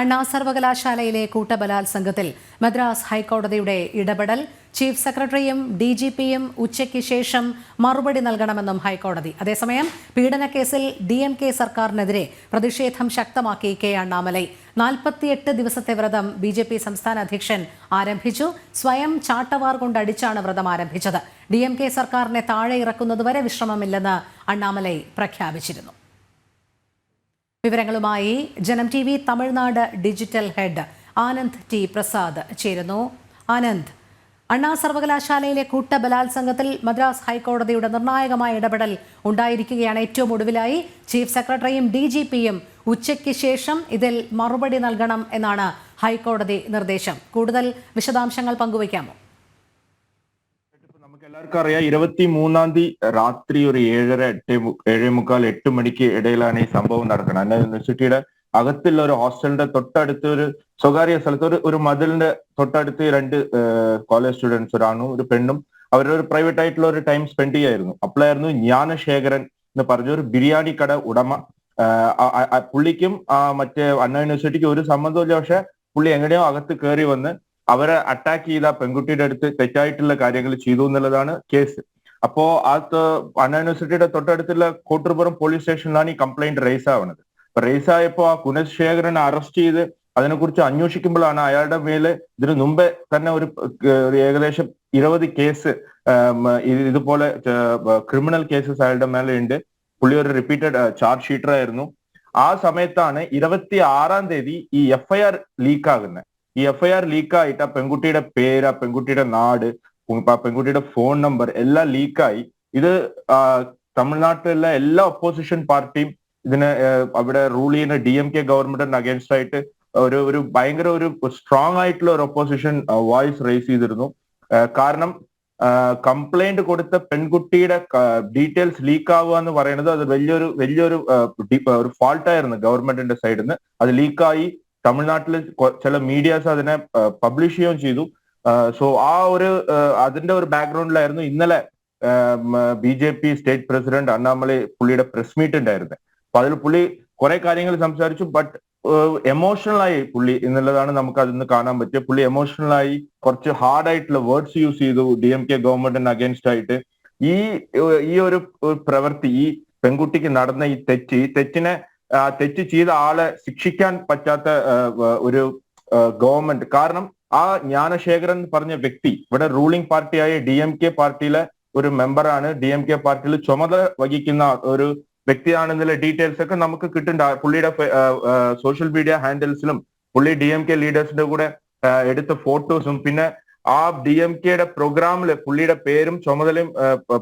അണ്ണാ സർവകലാശാലയിലെ കൂട്ടബലാത്സംഗത്തിൽ മദ്രാസ് ഹൈക്കോടതിയുടെ ഇടപെടൽ ചീഫ് സെക്രട്ടറിയും ഡി ജി പിയും ഉച്ചയ്ക്ക് ശേഷം മറുപടി നൽകണമെന്നും ഹൈക്കോടതി. അതേസമയം പീഡനക്കേസിൽ ഡി എം കെ സർക്കാരിനെതിരെ പ്രതിഷേധം ശക്തമാക്കി കെ അണ്ണാമലൈ. നാൽപ്പത്തിയെട്ട് ദിവസത്തെ വ്രതം ബി ജെ പി സംസ്ഥാന അധ്യക്ഷൻ ആരംഭിച്ചു. സ്വയം ചാട്ടവാർ കൊണ്ടടിച്ചാണ് വ്രതം ആരംഭിച്ചത്. ഡി എം കെ സർക്കാരിനെ താഴെ ഇറക്കുന്നതുവരെ വിശ്രമമില്ലെന്ന് അണ്ണാമലൈ പ്രഖ്യാപിച്ചിരുന്നു. വിവരങ്ങളുമായി Janam T V Tamil Nadu digital head Anand T Prasad ചേരുന്നു. ആനന്ദ് അണ്ണാ സർവകലാശാലയിലെ കൂട്ട ബലാത്സംഗത്തിൽ മദ്രാസ് ഹൈക്കോടതിയുടെ നിർണായകമായ ഇടപെടൽ ഉണ്ടായിരിക്കുകയാണ് ഏറ്റവും ഒടുവിലായി. ചീഫ് സെക്രട്ടറിയും ഡി ജി പിയും ഉച്ചയ്ക്ക് ശേഷം ഇതിൽ മറുപടി നൽകണം എന്നാണ് ഹൈക്കോടതി നിർദ്ദേശം. കൂടുതൽ വിശദാംശങ്ങൾ പങ്കുവയ്ക്കാമോ? എല്ലാവർക്കും അറിയാം ഇരുപത്തി മൂന്നാം തീയതി രാത്രി ഒരു ഏഴര എട്ട് ഏഴേ മുക്കാൽ എട്ട് മണിക്ക് ഇടയിലാണ് ഈ സംഭവം നടക്കുന്നത്. അന്ന യൂണിവേഴ്സിറ്റിയുടെ അകത്തുള്ള ഒരു ഹോസ്റ്റലിന്റെ തൊട്ടടുത്ത് ഒരു സ്വകാര്യ സ്ഥലത്ത് ഒരു ഒരു മതിലിന്റെ തൊട്ടടുത്ത് രണ്ട് കോളേജ് സ്റ്റുഡൻസ് ഒരാണും ഒരു പെണ്ണും അവരൊരു പ്രൈവറ്റ് ആയിട്ടുള്ള ഒരു ടൈം സ്പെൻഡ് ചെയ്യായിരുന്നു. അപ്പോഴായിരുന്നു ജ്ഞാനശേഖരൻ എന്ന് പറഞ്ഞ ഒരു ബിരിയാണി കട ഉടമ പുള്ളിക്കും മറ്റേ അണ്ണ യൂണിവേഴ്സിറ്റിക്കും ഒരു സംബന്ധമില്ല പക്ഷെ പുള്ളി എങ്ങനെയോ അകത്ത് കയറി വന്ന് അവരെ അറ്റാക്ക് ചെയ്ത പെൺകുട്ടിയുടെ അടുത്ത് തെറ്റായിട്ടുള്ള കാര്യങ്ങൾ ചെയ്തു എന്നുള്ളതാണ് കേസ് അപ്പോ ആ യൂണിവേഴ്സിറ്റിയുടെ തൊട്ടടുത്തുള്ള കോട്ടൂർപുറം പോലീസ് സ്റ്റേഷനിലാണ് ഈ കംപ്ലൈന്റ് റേസ് ആവുന്നത്. റേസ് ആയപ്പോ ആ കുനശേഖരനെ അറസ്റ്റ് ചെയ്ത് അതിനെക്കുറിച്ച് അന്വേഷിക്കുമ്പോഴാണ് അയാളുടെ മേലെ ഇതിനു മുമ്പേ തന്നെ ഒരു ഏകദേശം ഇരുപത് കേസ് ഇതുപോലെ ക്രിമിനൽ കേസസ് അയാളുടെ മേലെ ഉണ്ട് പുള്ളി ഒരു റിപ്പീറ്റഡ് ചാർജ് ഷീറ്റർ ആയിരുന്നു. ആ സമയത്താണ് ഇരുപത്തി ആറാം തീയതി ഈ എഫ്ഐആർ ലീക്ക് ആകുന്നത് ഈ എഫ്ഐആർ ലീക്കായിട്ട് ആ പെൺകുട്ടിയുടെ പേര് ആ പെൺകുട്ടിയുടെ നാട് ആ പെൺകുട്ടിയുടെ ഫോൺ നമ്പർ എല്ലാം ലീക്കായി ഇത് തമിഴ്നാട്ടിലെ എല്ലാ ഒപ്പോസിഷൻ പാർട്ടിയും ഇതിന് അവിടെ റൂൾ ചെയ്യുന്ന ഡി എം കെ ഗവൺമെന്റിന് അഗേൻസ്റ്റ് ആയിട്ട് ഒരു ഒരു ഭയങ്കര ഒരു സ്ട്രോങ് ആയിട്ടുള്ള ഒരു ഒപ്പോസിഷൻ വോയിസ് റേസ് ചെയ്തിരുന്നു. കാരണം കംപ്ലൈന്റ് കൊടുത്ത പെൺകുട്ടിയുടെ ഡീറ്റെയിൽസ് ലീക്ക് ആവുക എന്ന് പറയുന്നത് അത് വലിയൊരു വലിയൊരു ഒരു ഫാൾട്ട് ആയിരുന്നു ഗവൺമെന്റിന്റെ സൈഡിൽ നിന്ന് അത് ലീക്കായി തമിഴ്നാട്ടിൽ ചില മീഡിയാസ് അതിനെ പബ്ലിഷ് ചെയ്യുകയും ചെയ്തു. സോ ആ ഒരു അതിന്റെ ഒരു ബാക്ക്ഗ്രൗണ്ടിലായിരുന്നു ഇന്നലെ B J P state president Annamalai പുള്ളിയുടെ പ്രസ് മീറ്റ് ഉണ്ടായിരുന്നത് അപ്പൊ അതിൽ പുള്ളി കുറെ കാര്യങ്ങൾ സംസാരിച്ചു ബട്ട് എമോഷണൽ ആയി പുള്ളി എന്നുള്ളതാണ് നമുക്ക് അതിൽ നിന്ന് കാണാൻ പറ്റിയ. പുള്ളി എമോഷണൽ ആയി കുറച്ച് ഹാർഡ് ആയിട്ടുള്ള വേർഡ്സ് യൂസ് ചെയ്തു ഡി എം കെ ഗവൺമെന്റിന് അഗേൻസ്റ്റ് ആയിട്ട്. ഈ ഈ ഒരു പ്രവൃത്തി ഈ പെൺകുട്ടിക്ക് നടന്ന ഈ തെറ്റ് ഈ തെറ്റിനെ തെറ്റ് ചെയ്ത ആളെ ശിക്ഷിക്കാൻ പറ്റാത്ത ഒരു ഗവൺമെന്റ് കാരണം ആ ജ്ഞാനശേഖരൻ പറഞ്ഞ വ്യക്തി ഇവിടെ റൂളിംഗ് പാർട്ടിയായ ഡി എം കെ പാർട്ടിയിലെ ഒരു മെമ്പറാണ് ഡി എം കെ പാർട്ടിയിൽ ചുമതല വഹിക്കുന്ന ഒരു വ്യക്തിയാണെന്നുള്ള ഡീറ്റെയിൽസ് ഒക്കെ നമുക്ക് കിട്ടുന്നുണ്ട് പുള്ളിയുടെ സോഷ്യൽ മീഡിയ ഹാൻഡിൽസിലും പുള്ളി ഡി എം കെ ലീഡേഴ്സിന്റെ കൂടെ എടുത്ത ഫോട്ടോസും പിന്നെ ആ ഡി എം കെയുടെ പ്രോഗ്രാമിൽ പുള്ളിയുടെ പേരും ചുമതലയും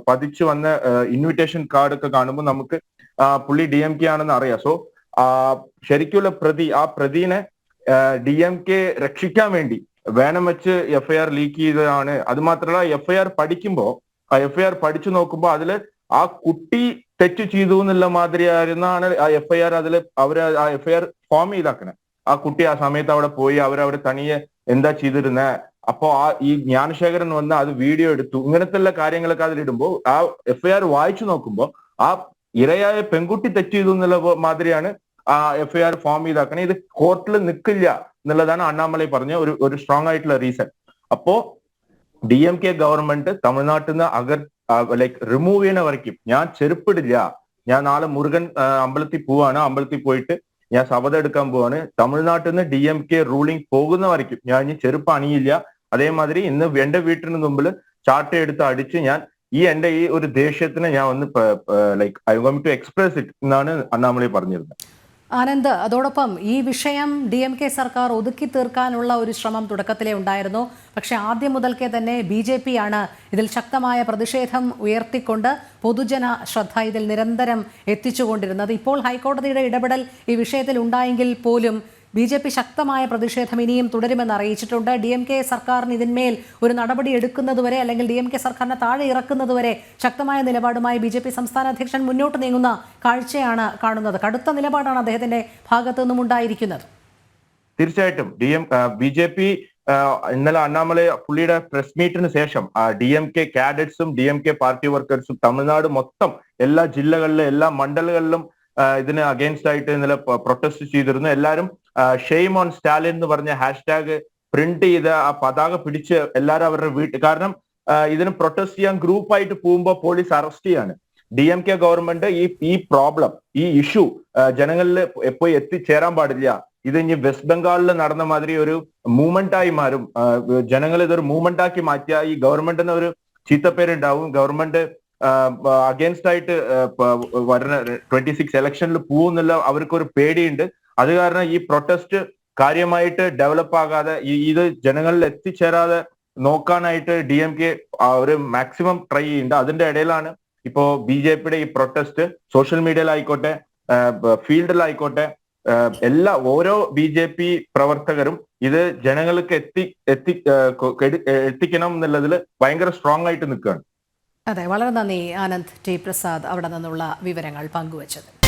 പതിച്ചു വന്ന ഇൻവിറ്റേഷൻ കാർഡൊക്കെ കാണുമ്പോൾ നമുക്ക് പുള്ളി ഡി എം കെ ആണെന്ന് അറിയാം. സോ ശരിക്കുള്ള പ്രതി ആ പ്രതിനെ ഡി എം കെ രക്ഷിക്കാൻ വേണ്ടി വേണം വെച്ച് എഫ്ഐആർ ലീക്ക് ചെയ്തതാണ്. അത് മാത്രമല്ല എഫ്ഐആർ പഠിക്കുമ്പോ ആ എഫ്ഐആർ പഠിച്ചു നോക്കുമ്പോൾ അതിൽ ആ കുട്ടി തെറ്റ് ചെയ്തു എന്നുള്ള മാതിരി ആയിരുന്നാണ് ആ എഫ്ഐആർ അതിൽ അവർ ആ എഫ്ഐആർ ഫോം ചെയ്താക്കണേ. ആ കുട്ടി ആ സമയത്ത് അവിടെ പോയി അവരവിടെ തനിയെ എന്താ ചെയ്തിരുന്നേ? അപ്പോ ആ ഈ ജ്ഞാനശേഖരൻ വന്ന് അത് വീഡിയോ എടുത്തു. ഇങ്ങനത്തെ കാര്യങ്ങളൊക്കെ അതിലിടുമ്പോൾ ആ എഫ്ഐആർ വായിച്ചു നോക്കുമ്പോൾ ആ ഇരയായ പെൺകുട്ടി തെറ്റ് ചെയ്തു എന്നുള്ള മാതിരിയാണ് ആ എഫ്ഐആർ ഫോം ചെയ്താക്കണേ. ഇത് കോർട്ടിൽ നിൽക്കില്ല എന്നുള്ളതാണ് അണ്ണാമലൈ പറഞ്ഞ ഒരു ഒരു സ്ട്രോങ് ആയിട്ടുള്ള റീസൺ അപ്പോ ഡി എം കെ ഗവൺമെന്റ് തമിഴ്നാട്ടിൽ നിന്ന് അകർ ലൈക്ക് റിമൂവ് ചെയ്യണ വരയ്ക്കും. ഞാൻ ചെരുപ്പിടില്ല. ഞാൻ നാളെ മുരുകൻ അമ്പലത്തിൽ പോവാണ്. അമ്പലത്തിൽ പോയിട്ട് ഞാൻ ശപഥം എടുക്കാൻ പോവാണ്. തമിഴ്നാട്ടിൽ നിന്ന് ഡി എം കെ റൂളിംഗ് പോകുന്ന വരയ്ക്കും. ഞാൻ ഇനി ചെരുപ്പ് അണിയില്ല. അതേമാതിരി ഇന്ന് എന്റെ വീട്ടിന് മുമ്പിൽ ചാട്ട എടുത്ത് അടിച്ച് ഞാൻ ഈ എന്റെ ഈ ഒരു ദേഷ്യത്തിന് ഞാൻ ഒന്ന് like I want to express it എന്നാണ് അണ്ണാമലൈ പറഞ്ഞിരുന്നത്. ആനന്ദ് അതോടൊപ്പം ഈ വിഷയം ഡി എം കെ സർക്കാർ ഒതുക്കി തീർക്കാനുള്ള ഒരു ശ്രമം തുടക്കത്തിലേ ഉണ്ടായിരുന്നു. പക്ഷേ ആദ്യം മുതൽക്കേ തന്നെ ബി ജെ പി ആണ് ഇതിൽ ശക്തമായ പ്രതിഷേധം ഉയർത്തിക്കൊണ്ട് പൊതുജന ശ്രദ്ധ ഇതിൽ നിരന്തരം എത്തിച്ചുകൊണ്ടിരുന്നത്. ഇപ്പോൾ ഹൈക്കോടതിയുടെ ഇടപെടൽ ഈ വിഷയത്തിൽ ഉണ്ടായെങ്കിൽ പോലും ബി ജെ പി ശക്തമായ പ്രതിഷേധം ഇനിയും തുടരുമെന്ന് അറിയിച്ചിട്ടുണ്ട്. ഡി എം കെ സർക്കാരിന് ഇതിന്മേൽ ഒരു നടപടി എടുക്കുന്നതുവരെ അല്ലെങ്കിൽ ഡി എം കെ സർക്കാരിനെ താഴെ ഇറക്കുന്നതുവരെ ശക്തമായ നിലപാടുമായി ബി ജെ പി സംസ്ഥാന അധ്യക്ഷൻ മുന്നോട്ട് നീങ്ങുന്ന കാഴ്ചയാണ് കാണുന്നത്. കടുത്ത നിലപാടാണ് അദ്ദേഹത്തിന്റെ ഭാഗത്തു നിന്നും ഉണ്ടായിരിക്കുന്നത്. തീർച്ചയായിട്ടും. D M B J P ഇന്നലെ അണ്ണാമലൈ പുള്ളിയുടെ പ്രസ് മീറ്റിന് ശേഷം ഡി എം കെ കാഡറ്റ്സും ഡി എം കെ പാർട്ടി വർക്കേഴ്സും തമിഴ്നാട് മൊത്തം എല്ലാ ജില്ലകളിലും എല്ലാ മണ്ഡലങ്ങളിലും ഇതിന് അഗേൻസ്റ്റ് ആയിട്ട് ഇന്നലെ പ്രൊട്ടസ്റ്റ് ചെയ്തിരുന്നു. എല്ലാവരും ഷെയിം ഓൺ സ്റ്റാലിൻ എന്ന് പറഞ്ഞ ഹാഷ്ടാഗ് പ്രിന്റ് ചെയ്ത് ആ പതാക പിടിച്ച് എല്ലാവരും അവരുടെ വീട്ടിൽ കാരണം ഇതിന് പ്രൊട്ടസ്റ്റ് ചെയ്യാൻ ഗ്രൂപ്പായിട്ട് പോകുമ്പോൾ പോലീസ് അറസ്റ്റ് ചെയ്യാണ്. ഡി എം കെ ഗവൺമെന്റ് ഈ ഈ പ്രോബ്ലം ഈ ഇഷ്യൂ ജനങ്ങളിൽ പോയി എത്തിച്ചേരാൻ പാടില്ല. ഇത് ഇനി വെസ്റ്റ് ബംഗാളിൽ നടന്ന മാതിരി ഒരു മൂവ്മെന്റ് ആയി മാറും. ജനങ്ങൾ ഇതൊരു മൂവ്മെന്റ് ആക്കി മാറ്റിയ ഈ ഗവൺമെന്റിന് ഒരു ചീത്തപ്പേരുണ്ടാവും. ഗവൺമെന്റ് അഗേൻസ്റ്റ് ആയിട്ട് വരുന്ന ട്വന്റി സിക്സ് ഇലക്ഷനിൽ പോകുന്നില്ല അവർക്കൊരു പേടിയുണ്ട്. അത് കാരണം ഈ പ്രൊട്ടസ്റ്റ് കാര്യമായിട്ട് ഡെവലപ്പ് ആകാതെ ഇത് ജനങ്ങളിൽ എത്തിച്ചേരാതെ നോക്കാനായിട്ട് ഡി എം കെ ഒരു മാക്സിമം ട്രൈ ചെയ്യുന്നുണ്ട്. അതിന്റെ ഇടയിലാണ് ഇപ്പോ ബി ജെ പിയുടെ ഈ പ്രൊട്ടസ്റ്റ് സോഷ്യൽ മീഡിയയിലായിക്കോട്ടെ ഫീൽഡിലായിക്കോട്ടെ എല്ലാ ഓരോ ബി ജെ പി പ്രവർത്തകരും ഇത് ജനങ്ങൾക്ക് എത്തി എത്തി എത്തിക്കണം എന്നുള്ളതിൽ ഭയങ്കര സ്ട്രോങ് ആയിട്ട് നിൽക്കുകയാണ്. അതെ വളരെ നന്ദി ആനന്ദ് ടി പ്രസാദ് അവിടെ നിന്നുള്ള വിവരങ്ങൾ പങ്കുവച്ചത്